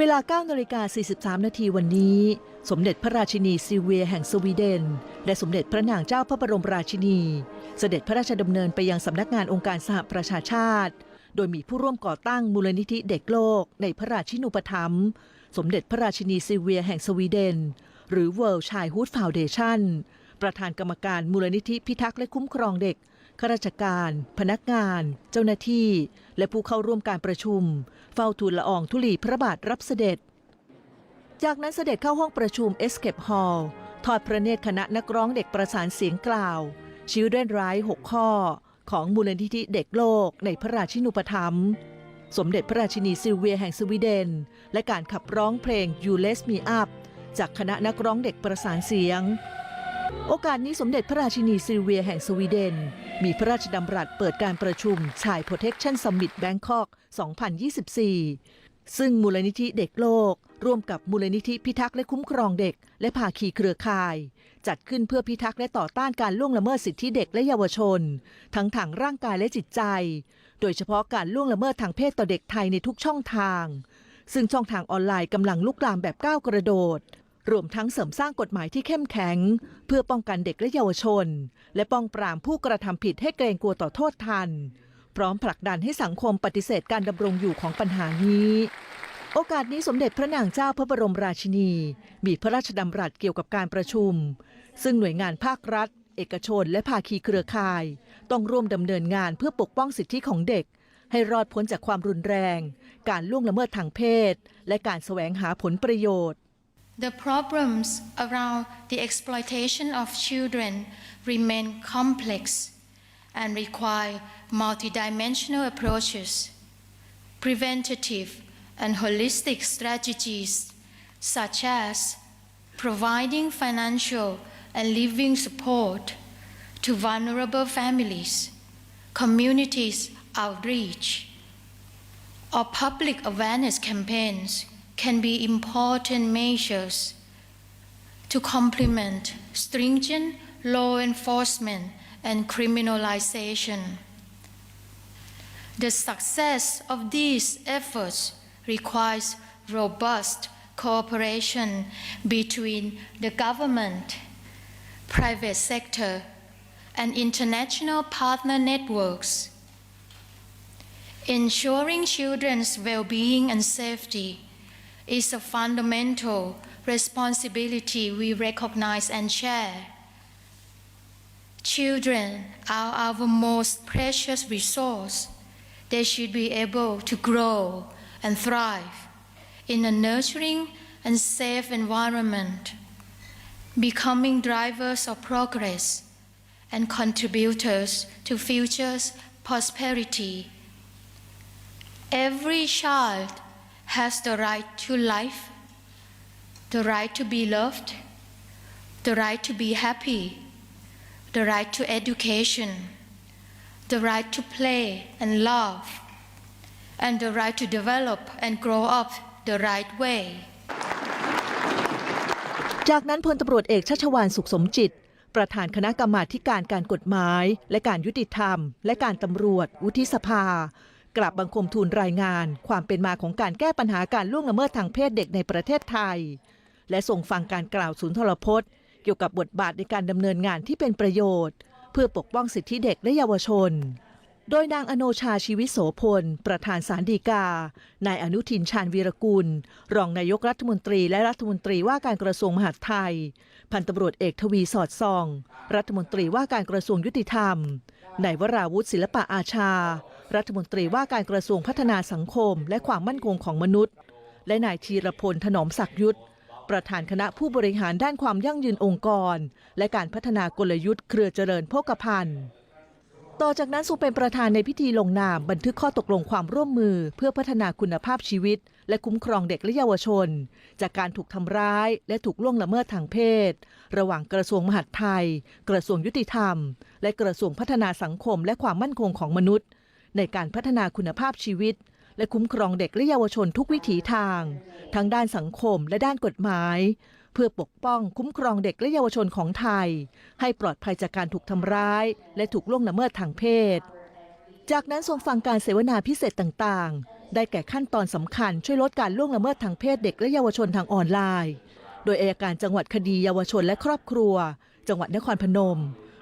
เวลา9นาฬิกา43 นาทีวันนี้ สมเด็จพระราชินีซิเวียแห่งสวีเดน และสมเด็จพระนางเจ้าพระบรมราชินี เสด็จพระราชดำเนินไปยังสำนักงานองค์การสหประชาชาติ โดยมีผู้ร่วมก่อตั้งมูลนิธิเด็กโลกในพระราชินูปถัมภ์สมเด็จพระราชินีซิเวียแห่งสวีเดน หรือ World Childhood Foundation ประธานกรรมการมูลนิธิพิทักษ์และคุ้มครองเด็ก ข้าราชการ พนักงาน เจ้าหน้าที่ และผู้เข้าร่วมการประชุม เฝ้าทูลละอองธุลีพระบาทรับเสด็จ จากนั้นเสด็จเข้าห้องประชุม Escape Hall ทอดพระเนตรคณะนักร้องเด็กประสานเสียงกล่าว ชิวเดนไร6ข้อ ของมูลนิธิเด็กโลกในพระราชินูปถัมภ์สมเด็จพระราชินีซิลเวียแห่งสวีเดน และการขับร้องเพลง You Let Me Up จากคณะนักร้องเด็กประสานเสียง โอกาสนี้สมเด็จพระราชินีซิลเวียแห่งสวีเดน มีพระราชดำรัสเปิดการประชุมชาย Protection Summit Bangkok 2024 ซึ่งมูลนิธิเด็กโลก ร่วมกับมูลนิธิพิทักษ์และคุ้มครองเด็ก และภาคีเครือข่าย จัดขึ้นเพื่อพิทักษ์และต่อต้านการล่วงละเมิดสิทธิเด็กและเยาวชน ทั้งทางร่างกายและจิตใจ โดยเฉพาะการล่วงละเมิดทางเพศต่อเด็กไทยในทุกช่องทาง ซึ่งช่องทางออนไลน์กำลังลุกลามแบบก้าวกระโดด รวมทั้งเสริมสร้างกฎหมายที่เข้มแข็ง เพื่อป้องกันเด็กและเยาวชน และป้องปรามผู้กระทำผิดให้เกรงกลัวต่อโทษทัน พร้อมผลักดันให้สังคมปฏิเสธการดำรงอยู่ของปัญหานี้ โอกาสนี้สมเด็จพระนางเจ้าพระบรมราชินี มีพระราชดำรัสเกี่ยวกับการประชุม ซึ่งหน่วยงานภาครัฐ เอกชน และภาคีเครือข่าย ต้องร่วมดำเนินงานเพื่อปกป้องสิทธิของเด็กให้รอดพ้นจากความรุนแรง การล่วงละเมิดทางเพศ และการแสวงหาผลประโยชน์ The problems around the exploitation of children remain complex and require multidimensional approaches, preventative and holistic strategies such as providing financial and living support to vulnerable families, communities outreach, or public awareness campaigns can be important measures to complement stringent law enforcement and criminalization. The success of these efforts requires robust cooperation between the government, private sector, and international partner networks. Ensuring children's well-being and safety is a fundamental responsibility we recognize and share. Children are our most precious resource. They should be able to grow and thrive in a nurturing and safe environment, becoming drivers of progress and contributors to future's prosperity. Every child has the right to life, the right to be loved, the right to be happy, the right to education, the right to play and love, and the right to develop and grow up the right way. จากนั้นพลตำรวจเอกชัชวานสุขสมจิต ประธานคณะกรรมาธิการการกฎหมาย และการยุติธรรม และการตำรวจ วุฒิสภา กราบบังคมทูลรายงาน ความเป็นมาของการแก้ปัญหาการล่วงละเมิดทางเพศเด็กในประเทศไทย และส่งฟังการกล่าวศูนย์ทรพจน์ เกี่ยวกับบทบาทในการดำเนินงานที่เป็นประโยชน์ เพื่อปกป้องสิทธิเด็กและเยาวชน โดยนางอโนชาชีวิตโสพล ประธานสารดีกา นายอนุทินชาญวีรกุล รองนายกรัฐมนตรีและรัฐมนตรีว่าการกระทรวงมหาดไทย พันตำรวจเอกทวีสอดส่อง รัฐมนตรีว่าการกระทรวงยุติธรรมนายวราวุฒิศิลปะอาชา รัฐมนตรีว่าการกระทรวงพัฒนาสังคม และความมั่นคงของมนุษย์ และนายธีรพลถนอมศักยุทธประธานคณะผู้บริหารด้านความยั่งยืนองค์กร และการพัฒนากลยุทธ์เครือเจริญโภคภัณฑ์ ต่อจากนั้นทรงเป็นประธานในพิธีลงนามบันทึกข้อตกลงความร่วมมือ เพื่อพัฒนาคุณภาพชีวิต และคุ้มครองเด็กและเยาวชน จากการถูกทำร้าย และถูกล่วงละเมิดทางเพศ ระหว่างกระทรวงมหาดไทย กระทรวงยุติธรรม และกระทรวงพัฒนาสังคมและความมั่นคงของมนุษย์ ในการพัฒนาคุณภาพชีวิต และคุ้มครองเด็กและเยาวชนทุกวิถีทาง ทั้งด้านสังคมและด้านกฎหมาย เพื่อปกป้องคุ้มครองเด็กและเยาวชนของไทย ให้ปลอดภัยจากการถูกทำร้าย และถูกล่วงละเมิดทางเพศ จากนั้นทรงฟังการเสวนาพิเศษต่างๆ ได้แก่ขั้นตอนสำคัญช่วยลดการล่วงละเมิดทางเพศเด็กและเยาวชนทางออนไลน์ โดยอายการจังหวัดคดีเยาวชนและครอบครัว จังหวัดนครพนม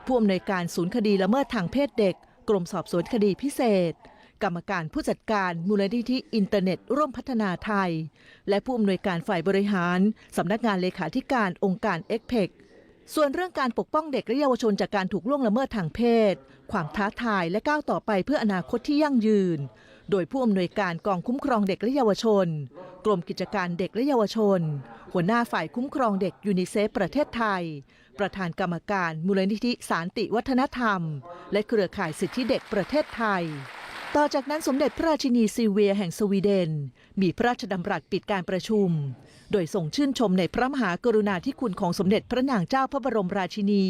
ผู้อำนวยการศูนย์คดีละเมิดทางเพศเด็ก กรมสอบสวนคดีพิเศษ กรรมการผู้จัดการมูลนิธิอินเทอร์เน็ต ร่วมพัฒนาไทย และผู้อำนวยการฝ่ายบริหารสำนักงานเลขาธิการองค์การเอ็กเพกส่วนเรื่องการปกป้องเด็กและเยาวชนจากการถูกล่วงละเมิดทางเพศ ความท้าทายและก้าวต่อไปเพื่ออนาคตที่ยั่งยืน โดยผู้อำนวยการกองคุ้มครองเด็กและเยาวชน กรมกิจการเด็กและเยาวชน หัวหน้าฝ่ายคุ้มครองเด็กยูนิเซฟประเทศไทย ประธานกรรมการมูลนิธิสารติวัฒนธรรม และเครือข่ายสิทธิเด็กประเทศไทย ต่อจากนั้นสมเด็จพระราชินีซิลเวียแห่งสวีเดน มีพระราชดำรัสปิดการประชุม โดยส่งชื่นชมในพระมหากรุณาธิคุณของสมเด็จพระนางเจ้าพระบรมราชินี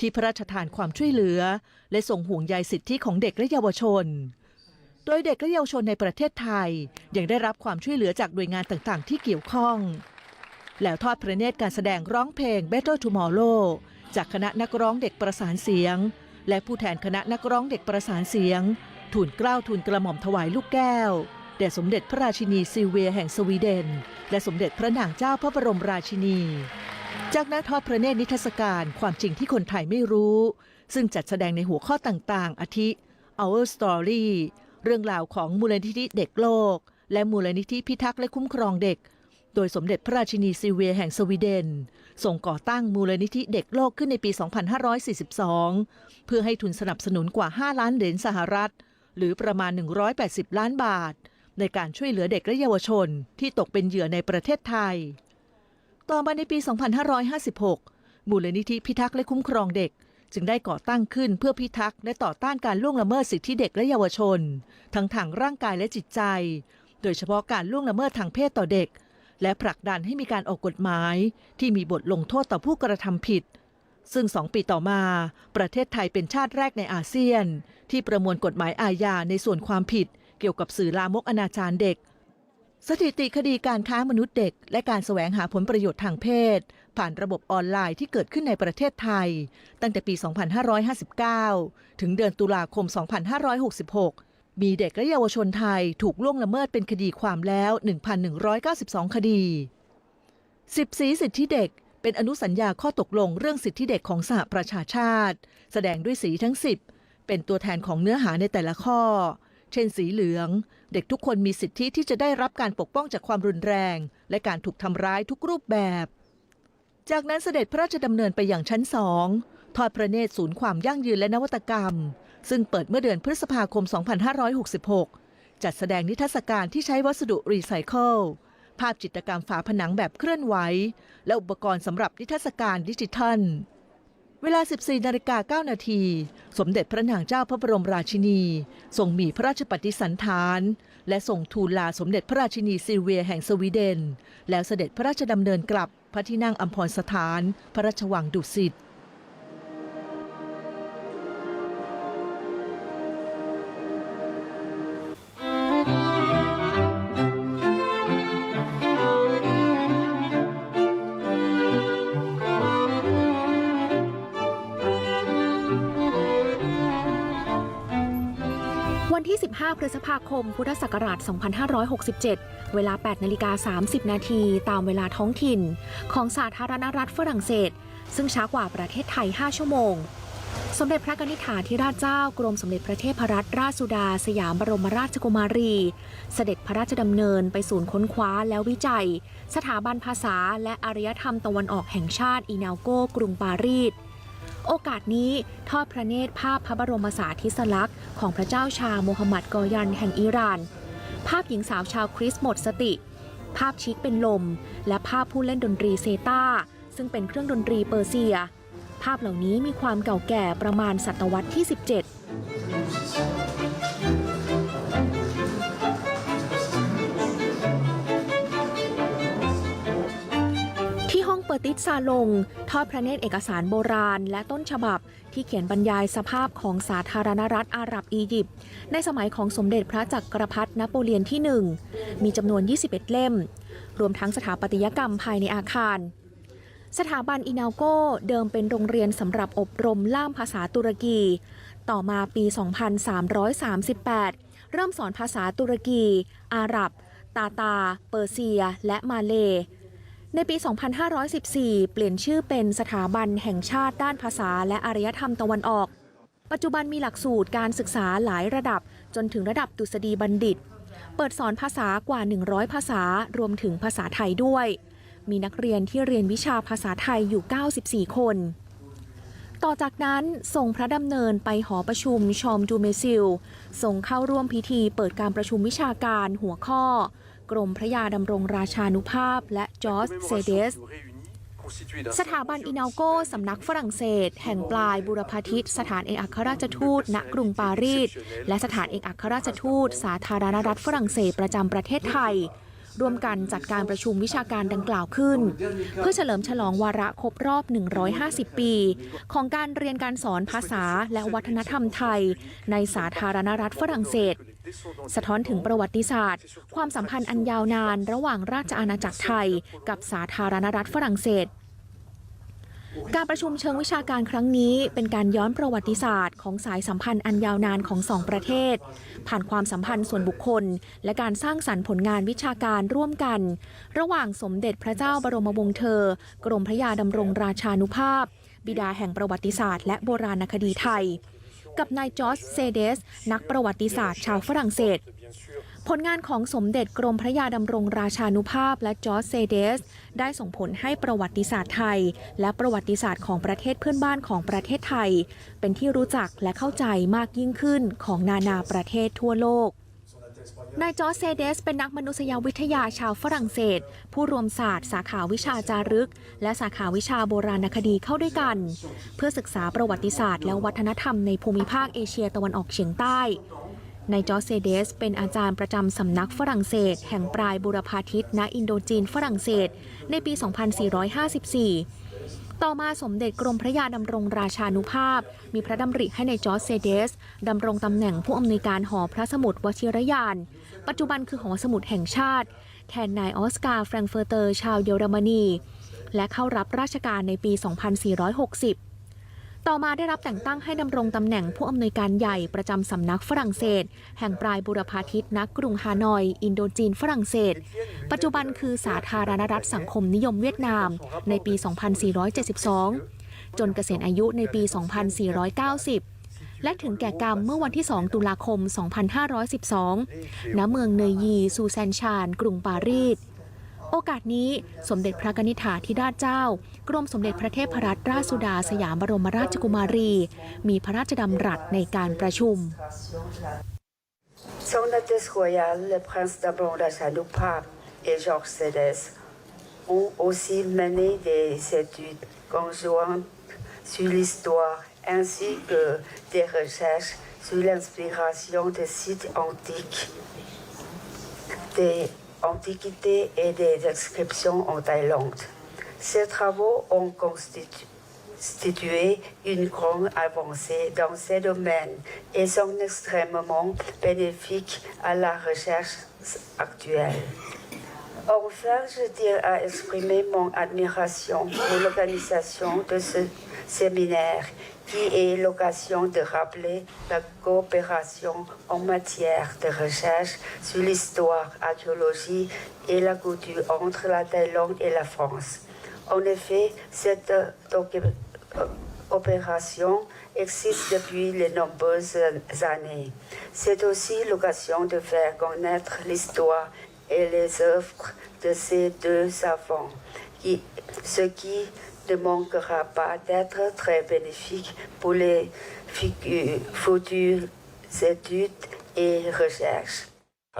ที่พระราชทานความช่วยเหลือ และทรงห่วงใยสิทธิของเด็กและเยาวชนโดยเด็กและเยาวชนในประเทศไทย ยังได้รับความช่วยเหลือจากหน่วยงานต่างๆ ที่เกี่ยวข้อง แล้วทอดพระเนตรการแสดงร้องเพลง Better Tomorrow จากคณะนักร้องเด็กประสานเสียง และผู้แทนคณะนักร้องเด็กประสานเสียงทูลเกล้าทูลกระหม่อมถวายลูกแก้วแด่สมเด็จพระราชินีซิเวียแห่งสวีเดน และสมเด็จพระนางเจ้าพระบรมราชินี จากนั้นทอดพระเนตรนิทรรศการความจริงที่คนไทยไม่รู้ ซึ่งจัดแสดงในหัวข้อต่างๆ อาทิ Our Story เรื่องราวของมูลนิธิเด็กโลก และมูลนิธิพิทักษ์และคุ้มครองเด็ก โดยสมเด็จพระราชินีซิเวียแห่งสวีเดนส่งก่อตั้งมูลนิธิเด็กโลกขึ้นในปี 2542 เพื่อให้ทุนสนับสนุนกว่า 5 ล้านเหรียญสหรัฐ หรือประมาณ 180 ล้านบาท ในการช่วยเหลือเด็กและเยาวชนที่ตกเป็นเหยื่อในประเทศไทย ต่อมาในปี 2556 มูลนิธิพิทักษ์และคุ้มครองเด็ก จึงได้ก่อตั้งขึ้นเพื่อพิทักษ์และต่อต้านการล่วงละเมิดสิทธิเด็กและเยาวชน ทั้งทางร่างกายและจิตใจ โดยเฉพาะการล่วงละเมิดทางเพศต่อเด็ก และผลักดันให้มีการออกกฎหมายที่มีบทลงโทษต่อผู้กระทำผิด ซึ่งสองปีต่อมา ประเทศไทยเป็นชาติแรกในอาเซียน ที่ประมวลกฎหมายอาญาในส่วนความผิด เกี่ยวกับสื่อลามกอนาจารเด็ก สถิติคดีการค้ามนุษย์เด็ก และการแสวงหาผลประโยชน์ทางเพศ ผ่านระบบออนไลน์ที่เกิดขึ้นในประเทศไทย ตั้งแต่ปี 2559 ถึงเดือนตุลาคม 2566 มีเด็กและเยาวชนไทยถูกล่วงละเมิดเป็นคดีความแล้ว 1,192 คดีสิบสีสิทธิเด็กเป็นอนุสัญญาข้อตกลงเรื่องสิทธิเด็กของสหประชาชาติ แสดงด้วยสีทั้ง 10 เป็นตัวแทนของเนื้อหาในแต่ละข้อ เช่น สีเหลือง เด็กทุกคนมีสิทธิที่จะได้รับการปกป้องจากความรุนแรง และการถูกทำร้ายทุกรูปแบบ จากนั้นเสด็จพระราชดำเนินไปอย่างชั้นสองทอดพระเนตรศูนย์ความยั่งยืนและนวัตกรรม ซึ่งเปิดเมื่อเดือนพฤษภาคม 2566 จัดแสดงนิทรรศการที่ใช้วัสดุรีไซเคิล ภาพจิตรกรรมฝาผนังแบบเคลื่อนไหว และอุปกรณ์สำหรับนิทรรศการดิจิทัล เวลา 14นาฬิกา9นาที สมเด็จพระนางเจ้าพระบรมราชินี ทรงมีพระราชปฏิสันถาน และส่งทูลลาสมเด็จพระราชินีซิเวียแห่งสวีเดน แล้วเสด็จพระราชดำเนินกลับพระที่นั่งอัมพรสถาน พระราชวังดุสิต วันที่ 15 พฤษภาคม พุทธศักราช 2567 เวลา 8 นาฬิกา 30 นาทีตามเวลาท้องถิ่น ของสาธารณรัฐฝรั่งเศส ซึ่งช้ากว่าประเทศไทย 5 ชั่วโมง สมเด็จพระกนิษฐาธิราชเจ้ากรมสมเด็จพระเทพรัตนราชสุดา สยามบรมราชกุมารี เสด็จพระราชดำเนินไปศูนย์ค้นคว้าและวิจัย สถาบันภาษาและอารยธรรมตะวันออกแห่งชาติอีนาโกกรุงปารีส โอกาสนี้ทอดพระเนตรภาพพระบรมสาธิสลักษณ์ของพระเจ้าชาโมฮัมหมัดกอยันแห่งอิหร่าน ภาพหญิงสาวชาวคริสต์หมดสติ ภาพชิคเป็นลม และภาพผู้เล่นดนตรีเซตาซึ่งเป็นเครื่องดนตรีเปอร์เซีย ภาพเหล่านี้มีความเก่าแก่ประมาณศตวรรษที่ 17 อร์ติสซาลง ทอดพระเนตรเอกสารโบราณ และต้นฉบับ ที่เขียนบรรยายสภาพของสาธารณรัฐอาหรับอียิปต์ในสมัยของสมเด็จพระจักรพรรดินโปเลียนที่ 1 มีจำนวน 21 เล่ม รวมทั้งสถาปัตยกรรมภายในอาคาร สถาบันอินาโกเดิมเป็นโรงเรียนสำหรับอบรมล่ามภาษาตุรกี ต่อมาปี 2338 เริ่มสอนภาษาตุรกี อาหรับ ตาตา เปอร์เซีย และมาเล ในปี 2514 เปลี่ยนชื่อเป็นสถาบันแห่งชาติด้านภาษาและอารยธรรมตะวันออก ปัจจุบันมีหลักสูตรการศึกษาหลายระดับ จนถึงระดับดุษฎีบัณฑิต เปิดสอนภาษากว่า 100 ภาษารวมถึงภาษาไทยด้วย มีนักเรียนที่เรียนวิชาภาษาไทยอยู่ 94 คน ต่อจากนั้นส่งพระดำเนินไปหอประชุมชอมจูเมซิลส่งเข้าร่วมพิธีเปิดการประชุมวิชาการหัวข้อ กรมพระยาดำรงราชานุภาพ และจอร์จเซเดส สถาบันอินาโกสำนักฝรั่งเศส แห่งปลายบุรพาทิตสถานเอกอัครราชทูต ณกรุงปารีส และสถานเอกอัครราชทูต สาธารณรัฐฝรั่งเศสประจำประเทศไทยร่วมกันจัดการประชุมวิชาการดังกล่าวขึ้น เพื่อเฉลิมฉลองวาระครบรอบ 150 ปี ของการเรียนการสอนภาษาและวัฒนธรรมไทย ในสาธารณรัฐฝรั่งเศส สะท้อนถึงประวัติศาสตร์ ความสัมพันธ์อันยาวนานระหว่างราชอาณาจักรไทย กับสาธารณรัฐฝรั่งเศสการประชุมเชิงวิชาการครั้งนี้เป็นการย้อนประวัติศาสตร์ของสายสัมพันธ์อันยาวนานของสองประเทศ ผ่านความสัมพันธ์ส่วนบุคคล และการสร้างสรรค์ผลงานวิชาการร่วมกัน ระหว่างสมเด็จพระเจ้าบรมวงศ์เธอ กรมพระยาดำรงราชานุภาพ บิดาแห่งประวัติศาสตร์และโบราณคดีไทย กับนายจอร์จเซเดส นักประวัติศาสตร์ชาวฝรั่งเศส ผลงานของสมเด็จกรมพระยาดำรงราชานุภาพและจอร์จเซเดส ได้ส่งผลให้ประวัติศาสตร์ไทย และประวัติศาสตร์ของประเทศเพื่อนบ้านของประเทศไทย เป็นที่รู้จักและเข้าใจมากยิ่งขึ้นของนานาประเทศทั่วโลก นายจอร์เซเดส เป็นนักมนุษยวิทยาชาวฝรั่งเศส ผู้รวมศาสตร์ สาขาวิชาจารึก และสาขาวิชาโบราณคดีเข้าด้วยกัน เพื่อศึกษาประวัติศาสตร์และวัฒนธรรมในภูมิภาคเอเชียตะวันออกเฉียงใต้นายจอร์เซเดส เป็นอาจารย์ประจำสำนักฝรั่งเศส แห่งปลายบุรพาทิตณอินโดจีนฝรั่งเศส ในปี 2454ต่อมาสมเด็จกรมพระยาดำรงราชานุภาพ มีพระดำริให้ในายจอร์เซเดสดำรงตำแหน่งผู้อำนวยการหอพระสมุดวชิรยาน ปัจจุบันคือหอสมุดแห่งชาติ แทนนายออสการ์แฟรงเฟิร์เตอร์ ชาวเยอรมนี และเข้ารับราชการในปี 2460 ต่อมาได้รับแต่งตั้งให้ดำรงตำแหน่งผู้อำนวยการใหญ่ประจำสำนักฝรั่งเศส แห่งปลายบุรพาทิตณกรุงฮานอย อินโดจีนฝรั่งเศส ปัจจุบันคือสาธารณรัฐสังคมนิยมเวียดนาม ในปี 2472 จนเกษียณอายุในปี 2490 และถึงแก่กรรมเมื่อวันที่ 2 ตุลาคม 2512 ณ เมืองเนยยี ซูแซนชาน กรุงปารีส โอกาสนี้สมเด็จพระกนิษฐาธิราชเจ้า กรมสมเด็จพระเทพรัตนราชสุดาสยามบรมราชกุมารี มีพระราชดำรัสในการประชุม Son Altesse Royale, le prince d'Abon Rajadupa et Georges Cédès ont aussi mené des études conjointes sur l'histoire ainsi que des recherches sur l'inspiration des sites antiques, des antiquités et des inscriptions en Thaïlande. Ces travaux ont constitué une grande avancée dans ces domaines et sont extrêmement bénéfiques à la recherche actuelle. Enfin, je tiens à exprimer mon admiration pour l'organisation de ce séminaire qui est l'occasion de rappeler la coopération en matière de recherche sur l'histoire, archéologie et la culture entre la Thaïlande et la France. En effet, cette euh, opération existe depuis de nombreuses années. C'est aussi l'occasion de faire connaître l'histoire et les œuvres de ces deux savants, qui, ce qui ne manquera pas d'être très bénéfique pour les futures études et recherches.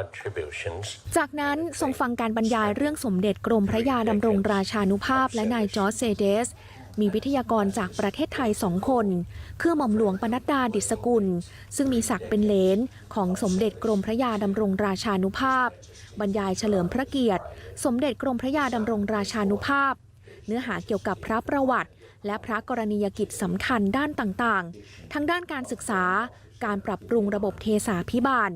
contributions จากนั้นทรงฟังการบรรยายเรื่องสมเด็จกรมพระยาดำรงราชานุภาพและนายจอร์จเซเดส มีวิทยากรจากประเทศไทยสองคน คือหม่อมหลวงปนัดดาดิษกุล ซึ่งมีศักดิ์เป็นเลนของสมเด็จกรมพระยาดำรงราชานุภาพ บรรยายเฉลิมพระเกียรติ สมเด็จกรมพระยาดำรงราชานุภาพ เนื้อหาเกี่ยวกับพระประวัติ และพระกรณียกิจสำคัญด้านต่างๆ ทั้งด้านการศึกษา การปรับปรุงระบบเทสาพิบาล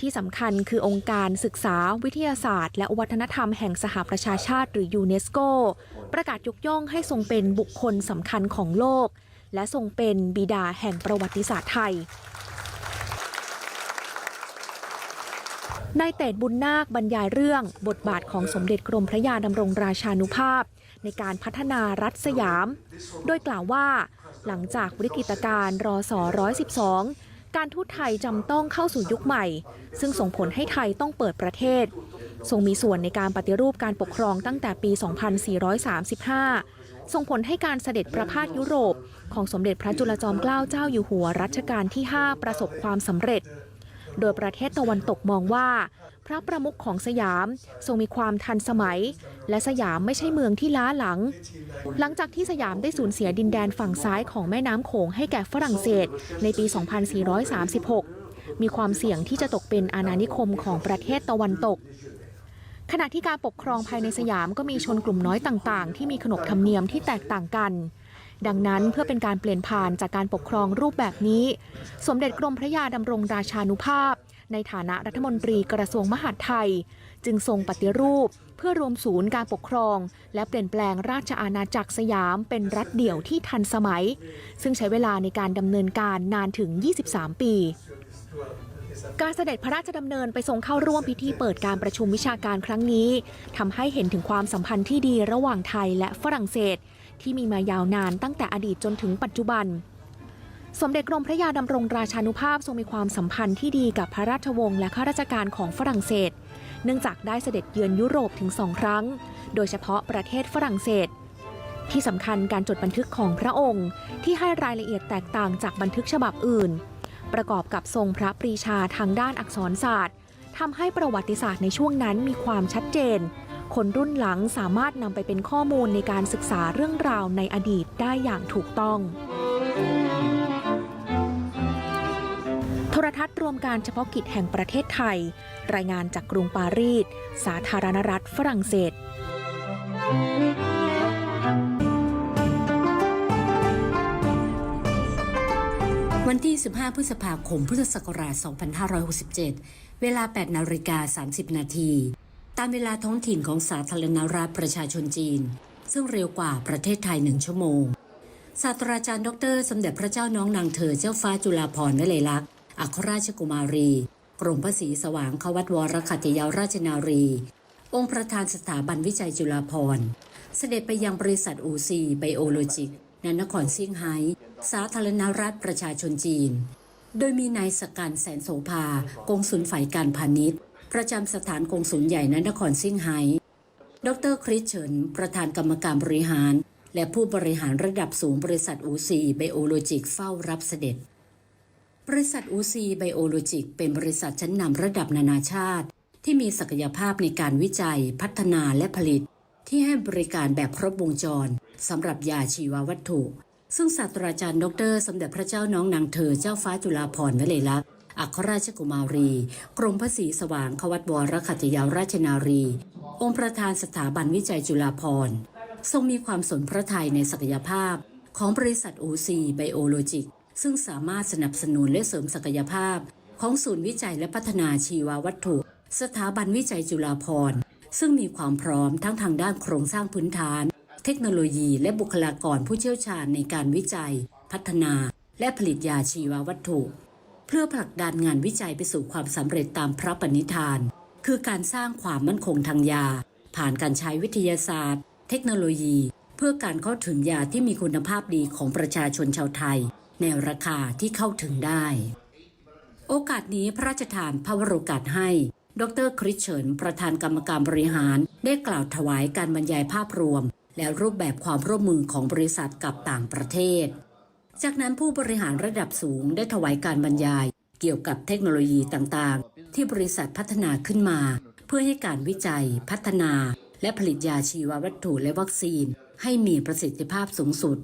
ที่สำคัญคือองค์การศึกษาวิทยาศาสตร์ และวัฒนธรรมแห่งสหประชาชาติหรือยูเนสโก ประกาศยกย่องให้ทรงเป็นบุคคลสำคัญของโลก และทรงเป็นบิดาแห่งประวัติศาสตร์ไทยนายเตดบุญนาคบรรยายเรื่องบทบาทของสมเด็จกรมพระยาดำรงราชานุภาพ ในการพัฒนารัฐสยาม โดยกล่าวว่า หลังจากวิกฤตการณ์รอสอ112 การทูตไทยจำต้องเข้าสู่ยุคใหม่ ซึ่งส่งผลให้ไทยต้องเปิดประเทศ ทรงมีส่วนในการปฏิรูปการปกครองตั้งแต่ปี 2435 ส่งผลให้การเสด็จประพาสยุโรป ของสมเด็จพระจุลจอมเกล้าเจ้าอยู่หัวรัชกาลที่ 5 ประสบความสำเร็จ โดยประเทศตะวันตกมองว่า พระประมุขของสยามทรงมีความทันสมัย และสยามไม่ใช่เมืองที่ล้าหลัง หลังจากที่สยามได้สูญเสียดินแดนฝั่งซ้ายของแม่น้ำโขงให้แก่ฝรั่งเศส ในปี 2436 มีความเสี่ยงที่จะตกเป็นอาณานิคมของประเทศตะวันตกขณะที่การปกครองภายในสยามก็มีชนกลุ่มน้อยต่าง ๆ ที่มีขนบธรรมเนียมที่แตกต่างกัน ดังนั้นเพื่อเป็นการเปลี่ยนผ่านจากการปกครองรูปแบบนี้ สมเด็จกรมพระยาดำรงราชานุภาพ ในฐานะรัฐมนตรีกระทรวงมหาดไทย จึงทรงปฏิรูป เพื่อรวมศูนย์การปกครอง และเปลี่ยนแปลงราชอาณาจักรสยามเป็นรัฐเดี่ยวที่ทันสมัย ซึ่งใช้เวลาในการดำเนินการนานถึง 23 ปีการเสด็จพระราชดำเนินไปทรงเข้าร่วมพิธีเปิดการประชุมวิชาการครั้งนี้ทำให้เห็นถึงความสัมพันธ์ที่ดีระหว่างไทยและฝรั่งเศส ที่มีมายาวนานตั้งแต่อดีตจนถึงปัจจุบัน สมเด็จกรมพระยาดำรงราชานุภาพทรงมีความสัมพันธ์ที่ดีกับพระราชวงศ์และข้าราชการของฝรั่งเศส เนื่องจากได้เสด็จเยือนยุโรปถึงสองครั้ง โดยเฉพาะประเทศฝรั่งเศส ที่สำคัญการจดบันทึกของพระองค์ ที่ให้รายละเอียดแตกต่างจากบันทึกฉบับอื่น ประกอบกับทรงพระปรีชาทางด้านอักษรศาสตร์ทำให้ประวัติศาสตร์ในช่วงนั้นมีความชัดเจน คนรุ่นหลังสามารถนำไปเป็นข้อมูลในการศึกษาเรื่องราวในอดีตได้อย่างถูกต้อง โทรทัศน์รวมการเฉพาะกิจแห่งประเทศไทย รายงานจากกรุงปารีส สาธารณรัฐฝรั่งเศสวันที่ 15 พฤษภาคม พุทธศักราช 2567 เวลา 8 นาฬิกา 30 นาที ตามเวลาท้องถิ่นของสาธารณรัฐประชาชนจีน ซึ่งเร็วกว่าประเทศไทยหนึ่งชั่วโมง ศาสตราจารย์ดอกเตอรสมเด็จพระเจ้าน้องนางเธอเจ้าฟ้าจุฬาภรณ์วลัยลักษณ์อัครราชกุมารี กรมพระศรีสว่างควัตวรคัตยาราชนารี องค์ประธานสถาบันวิจัยจุฬาภรณ์เสด็จไปยังบริษัทอูซีไบโอโลจิกณนครเซี่ยงไฮ้สาธารณรัฐประชาชนจีน โดยมีนายสกันแสนโสภากงสุลฝ่ายการพาณิชย์ ประจำสถานกงสุลใหญ่ณนครซี่งไฮ้ดรคริสเฉิน ประธานกรรมการบริหาร และผู้บริหารระดับสูงบริษัทอูซีไบโอโลจิกเฝ้ารับเสด็จ บริษัทอูซีไบโอโลจิกเป็นบริษัทชั้นนำระดับนานาชาติ ที่มีศักยภาพในการวิจัย พัฒนาและผลิต ที่ให้บริการแบบครบวงจรสำหรับยาชีววัตถุ ซึ่งศาสตราจารย์ดร สมเด็จพระเจ้าน้องนางเธอเจ้าฟ้าจุฬาภรณ์วลัยลักษณ์ อัครราชกุมารี กรมพระศรีสว่างควัตวรคัตยาราชนารี องค์ประธานสถาบันวิจัยจุฬาภรณ์ทรงมีความสนพระทัยในศักยภาพ ของบริษัทโอซีไบโอโลจิก ซึ่งสามารถสนับสนุนและเสริมศักยภาพ ของศูนย์วิจัยและพัฒนาชีววัตถุ สถาบันวิจัยจุฬาภรณ์ซึ่งมีความพร้อมทั้งทางด้านโครงสร้างพื้นฐาน เทคโนโลยีและบุคลากรผู้เชี่ยวชาญในการวิจัย พัฒนา และผลิตยาชีววัตถุ เพื่อผลักดันงานวิจัยไปสู่ความสำเร็จตามพระปณิธาน คือการสร้างความมั่นคงทางยา ผ่านการใช้วิทยาศาสตร์ เทคโนโลยี เพื่อการเข้าถึงยาที่มีคุณภาพดีของประชาชนชาวไทย ในราคาที่เข้าถึงได้ โอกาสนี้พระราชทานพระวโรกาสให้ ดรคริสเฉินประธานกรรมการบริหารได้กล่าวถวายการบรรยายภาพรวม และรูปแบบความร่วมมือของบริษัทกับต่างประเทศ จากนั้นผู้บริหารระดับสูงได้ถวายการบรรยายเกี่ยวกับเทคโนโลยีต่างๆ ที่บริษัทพัฒนาขึ้นมา เพื่อให้การวิจัย พัฒนา และผลิตยาชีววัตถุและวัคซีน ให้มีประสิทธิภาพสูงสุด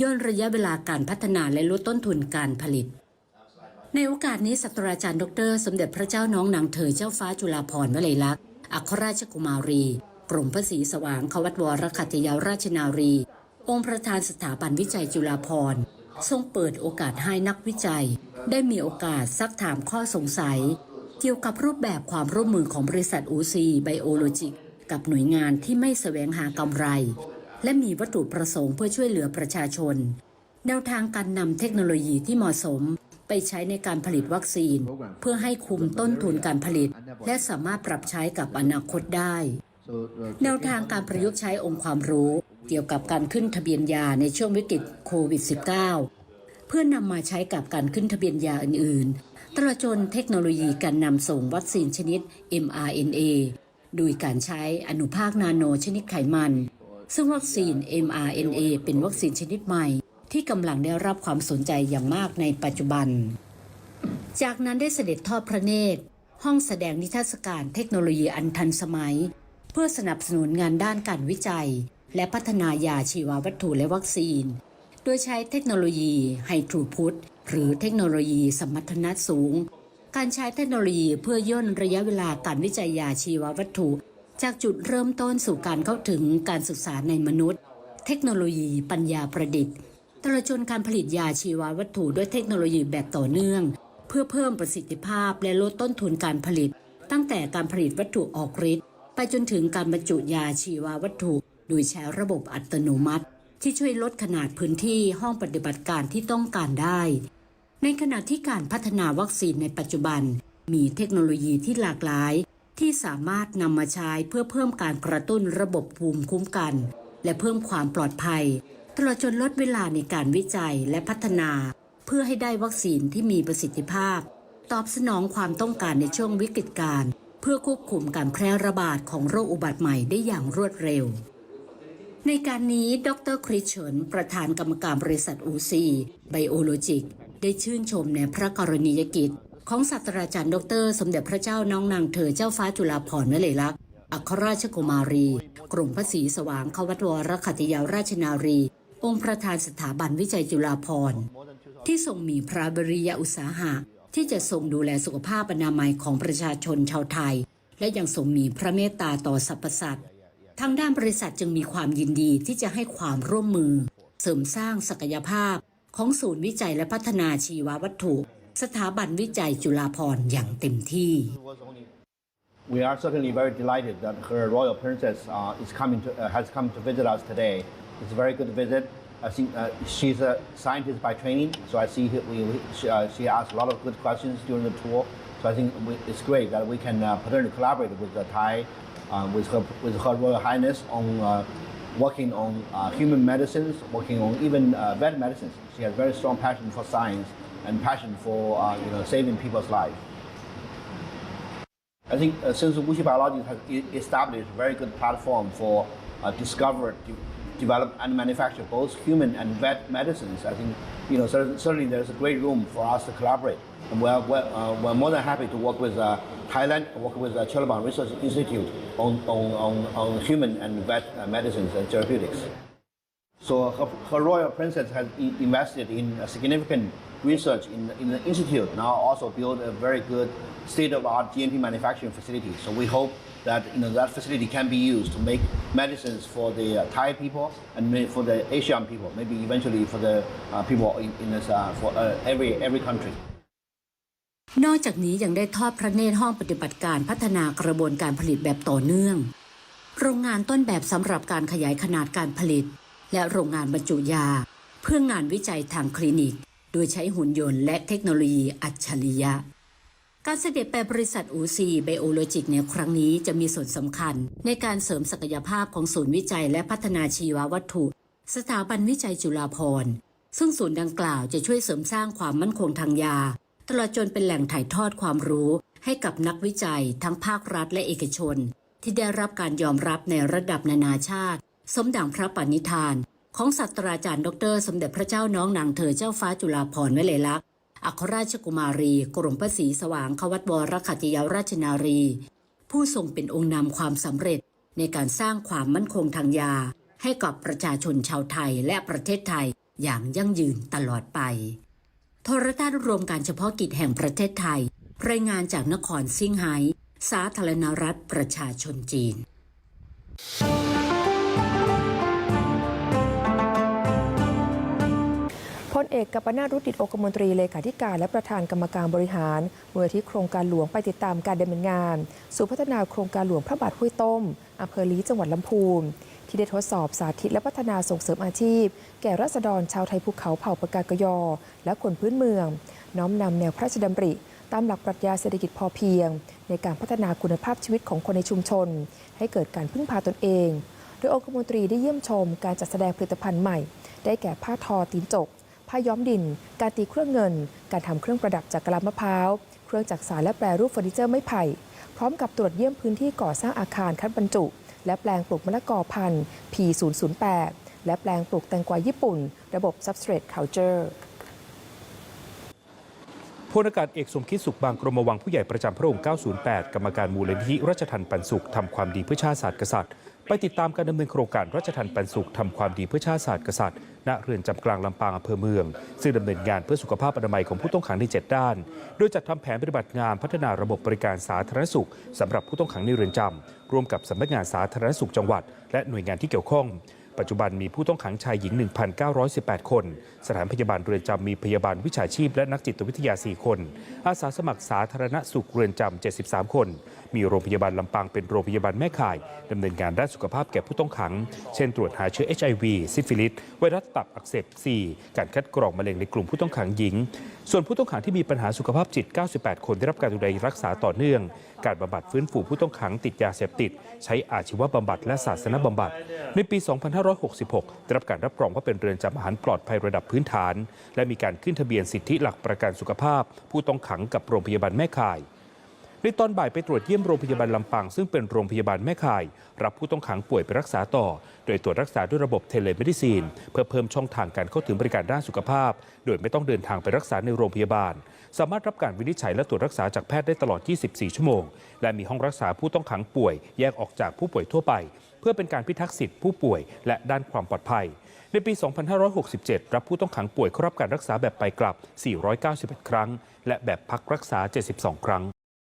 ย่นระยะเวลาการพัฒนาและลดต้นทุนการผลิต ในโอกาสนี้ศาสตราจารย์ดร สมเด็จพระเจ้าน้องนางเธอเจ้าฟ้าจุฬาภรณ์วลัยลักษณ์อัครราชกุมารี กรมพระศรีสว่างควัตวรคัตยาราชนารี องค์ประธานสถาบันวิจัยจุฬาภรณ์ ทรงเปิดโอกาสให้นักวิจัย ได้มีโอกาสซักถามข้อสงสัย เกี่ยวกับรูปแบบความร่วมมือของบริษัทอูซีไบโอโลจิกกับหน่วยงานที่ไม่แสวงหากำไร และมีวัตถุประสงค์เพื่อช่วยเหลือประชาชน แนวทางการนำเทคโนโลยีที่เหมาะสมไปใช้ในการผลิตวัคซีน เพื่อให้คุมต้นทุนการผลิต และสามารถปรับใช้กับอนาคตได้ แนวทางการประยุกต์ใช้องค์ความรู้ เกี่ยวกับการขึ้นทะเบียนยาในช่วงวิกฤตโควิด -19 เพื่อนำมาใช้กับการขึ้นทะเบียนยาอื่นๆ ตลอดจนเทคโนโลยีการนำส่งวัคซีนชนิด mRNA โดยการใช้อนุภาคนาโนชนิดไขมัน ซึ่งวัคซีน mRNA เป็นวัคซีนชนิดใหม่ ที่กำลังได้รับความสนใจอย่างมากในปัจจุบัน จากนั้นได้เสด็จทอดพระเนตร ห้องแสดงนิทรรศการเทคโนโลยีอันทันสมัย เพื่อสนับสนุนงานด้านการวิจัย และพัฒนายาชีววัตถุและวัคซีน โดยใช้เทคโนโลยีไฮทรูพุตหรือเทคโนโลยีสมรรถนะสูง การใช้เทคโนโลยีเพื่อย่นระยะเวลาการวิจัยยาชีววัตถุ จากจุดเริ่มต้นสู่การเข้าถึงการศึกษาในมนุษย์ เทคโนโลยีปัญญาประดิษฐ์ตลอดจนการผลิตยาชีววัตถุด้วยเทคโนโลยีแบบต่อเนื่อง เพื่อเพิ่มประสิทธิภาพและลดต้นทุนการผลิต ตั้งแต่การผลิตวัตถุออกฤทธิ์ไปจนถึงการบรรจุยาชีววัตถุ โดยใช้ระบบอัตโนมัติ ที่ช่วยลดขนาดพื้นที่ห้องปฏิบัติการที่ต้องการได้ ในขณะที่การพัฒนาวัคซีนในปัจจุบัน มีเทคโนโลยีที่หลากหลาย ที่สามารถนำมาใช้เพื่อเพิ่มการกระตุ้นระบบภูมิคุ้มกัน และเพิ่มความปลอดภัยตลอดจนลดเวลาในการวิจัยและพัฒนา เพื่อให้ได้วัคซีนที่มีประสิทธิภาพ ตอบสนองความต้องการในช่วงวิกฤตการเพื่อควบคุมการแพร่ระบาดของโรคอุบัติใหม่ได้อย่างรวดเร็ว ในการนี้ ดรคริสเฉินประธานกรรมการบริษัทอูซีไบโอโลจิก ได้ชื่นชมในพระกรณียกิจ ของศาสตราจารย์ดร สมเด็จพระเจ้าน้องนางเธอเจ้าฟ้าจุฬาภรณ์วลัยลักษณ์อัครราชกุมารี กรมพระศรีสว่างควัตวรขัตยาราชนารี องค์ประธานสถาบันวิจัยจุฬาภรณ์ที่ทรงมีพระบริยาอุตสาหะ ที่จะทรงดูแลสุขภาพอนามัยของประชาชนชาวไทย และยังทรงมีพระเมตตาต่อสรรพสัตว์ ทางด้านบริษัทจึงมีความยินดีที่จะให้ความร่วมมือ เสริมสร้างศักยภาพ ของศูนย์วิจัยและพัฒนาชีววัตถุ สถาบันวิจัยจุฬาภรณ์อย่างเต็มที่ We are certainly very delighted that Her Royal Princess uh, is coming to, uh, has come to visit us today. It's a very good visit. I think uh, she's a scientist by training, so I see we, she, uh, she asked a lot of good questions during the tour. So I think we, it's great that we can uh, potentially collaborate with the Thai, with her with Her Royal Highness on uh, working on uh, human medicines, working on even uh, vet medicines. She has very strong passion for science and passion for uh, you know saving people's lives. I think uh, since Wuxi Biologics has established a very good platform for uh, discover, de- develop, and manufacture both human and vet medicines, I think you know certainly there's a great room for us to collaborate. And we're, we're, uh, we're more than happy to work with uh, Thailand, work with the Chelabang Research Institute on, on, on, on human and vet uh, medicines and therapeutics. So her, her royal princess has invested in a significant research in, in the institute. Now also built a very good state-of-art GMP manufacturing facility. So we hope that you know, that facility can be used to make medicines for the uh, Thai people and for the Asian people, maybe eventually for the uh, people in, in this, uh, for uh, every every country. นอกจากนี้ยังได้ทอดพระเนตรห้องปฏิบัติการพัฒนากระบวนการผลิตแบบต่อเนื่อง โรงงานต้นแบบสำหรับการขยายขนาดการผลิต และโรงงานบรรจุยา เพื่องานวิจัยทางคลินิก โดยใช้หุ่นยนต์และเทคโนโลยีอัจฉริยะ การเสด็จไปบริษัทอูซีไบโอโลจิกในครั้งนี้จะมีส่วนสำคัญ ในการเสริมศักยภาพของศูนย์วิจัยและพัฒนาชีววัตถุ สถาบันวิจัยจุฬาภรณ์ซึ่งศูนย์ดังกล่าวจะช่วยเสริมสร้างความมั่นคงทางยา ตลอดจนเป็นแหล่งถ่ายทอดความรู้ ให้กับนักวิจัย ทั้งภาครัฐและเอกชน ที่ได้รับการยอมรับในระดับนานาชาติ สมดังพระปณิธาน ของศาสตราจารย์ดร สมเด็จพระเจ้าน้องนางเธอเจ้าฟ้าจุฬาภรณ์วลัยลักษณ อัครราชกุมารี กรมพระศรีสว่างควัตวรขัตยาราชนารี ผู้ทรงเป็นองค์นำความสำเร็จในการสร้างความมั่นคงทางยา ให้กับประชาชนชาวไทยและประเทศไทยอย่างยั่งยืนตลอดไป โทรทัศน์รวมการเฉพาะกิจแห่งประเทศไทย รายงานจากนครซิงไฮ้สาธารณรัฐประชาชนจีน ลเอกกัปนารุตติดโอกมนตรีเลขาธิการและประธานกรรมการบริหารมูลที่โครงการหลวงไปติดตามการดำเนินงาน สู่พัฒนาโครงการหลวงพระบาทห้วยต้มอำเภอลีจังหวัดลำพูนที่ได้ทดสอบสาธิตและพัฒนาส่งเสริมอาชีพ แก่รัษฎรชาวไทยภูเขาเผ่าปากากยอ และคนพื้นเมือง น้อมนำแนวพระราชดำริตามหลักปรัชญาเศรษฐกิจพอเพียง ในการพัฒนาคุณภาพชีวิตของคนในชุมชน ให้เกิดการพึ่งพาตนเอง โดยองคมนตรีได้เยี่ยมชม การจัดแสดงผลิตภัณฑ์ใหม่ ได้แก่ผ้าทอตีนจก ผ้าย้อมดิน การตีเครื่องเงิน การทำเครื่องประดับจากกะลามะพร้าว เครื่องจักสานและแปรรูปเฟอร์นิเจอร์ไม้ไผ่ พร้อมกับตรวจเยี่ยมพื้นที่ก่อสร้างอาคารคัดบรรจุ และแปลงปลูกมะละกอพันธุ์ P008 และแปลงปลูกแตงกวาญี่ปุ่น ระบบ Substrate Culture พลอากาศเอกสมคิดสุขบางกรมวังผู้ใหญ่ประจำพระองค์ 908 กรรมการมูลนิธิรัชทันปันสุขทำความดีเพื่อชาติศาสตร์กษัตริย์ ไปติดตามการดำเนินโครงการรัชทันปันสุขทำความดีเพื่อชาติศาสตร์กษัตริย์ณเรือนจำกลางลำปางอำเภอเมือง ซึ่งดำเนินงานเพื่อสุขภาพอนามัยของผู้ต้องขังใน 7 ด้าน โดยจัดทำแผนปฏิบัติงานพัฒนาระบบบริการสาธารณสุขสำหรับผู้ต้องขังในเรือนจำร่วมกับสำนักงานสาธารณสุขจังหวัด และหน่วยงานที่เกี่ยวข้อง ปัจจุบันมีผู้ต้องขังชายหญิง 1,918 คน สถานพยาบาลเรือนจำมีพยาบาลวิชาชีพและนักจิตวิทยา 4 คน อาสาสมัครสาธารณสุขเรือนจำ 73 คน มีโรงพยาบาลลำปางเป็นโรงพยาบาลแม่ข่ายดำเนินงานด้านสุขภาพแก่ผู้ต้องขัง เช่น ตรวจหาเชื้อ HIV ซิฟิลิส ไวรัสตับอักเสบ C การคัดกรองมะเร็งในกลุ่มผู้ต้องขังหญิง ส่วนผู้ต้องขังที่มีปัญหาสุขภาพจิต 98 คนได้รับการดูแลรักษาต่อเนื่อง การบำบัดฟื้นฟูผู้ต้องขังติดยาเสพติด ใช้อาชีวบำบัดและศาสนบำบัด ในปี2566 ได้รับการรับรองว่าเป็นเรือนจำอาหารปลอดภัยระดับพื้นฐาน และมีการขึ้นทะเบียนสิทธิหลักประกันสุขภาพ ผู้ต้องขังกับโรงพยาบาลแม่ข่ายในตอนบ่ายไปตรวจเยี่ยมโรงพยาบาลลำปางซึ่งเป็นโรงพยาบาลแม่ข่าย รับผู้ต้องขังป่วยไปรักษาต่อ โดยตรวจรักษาด้วยระบบเทเลเมดิซีน เพื่อเพิ่มช่องทางการเข้าถึงบริการด้านสุขภาพ โดยไม่ต้องเดินทางไปรักษาในโรงพยาบาล สามารถรับการวินิจฉัยและตรวจรักษาจากแพทย์ได้ตลอด 24 ชั่วโมง และมีห้องรักษาผู้ต้องขังป่วย แยกออกจากผู้ป่วยทั่วไป เพื่อเป็นการพิทักษ์สิทธิผู้ป่วย และด้านความปลอดภัย ในปี 2567 รับผู้ต้องขังป่วยเข้ารับการรักษาแบบไปกลับ 491 ครั้ง และแบบพักรักษา 72 ครั้ง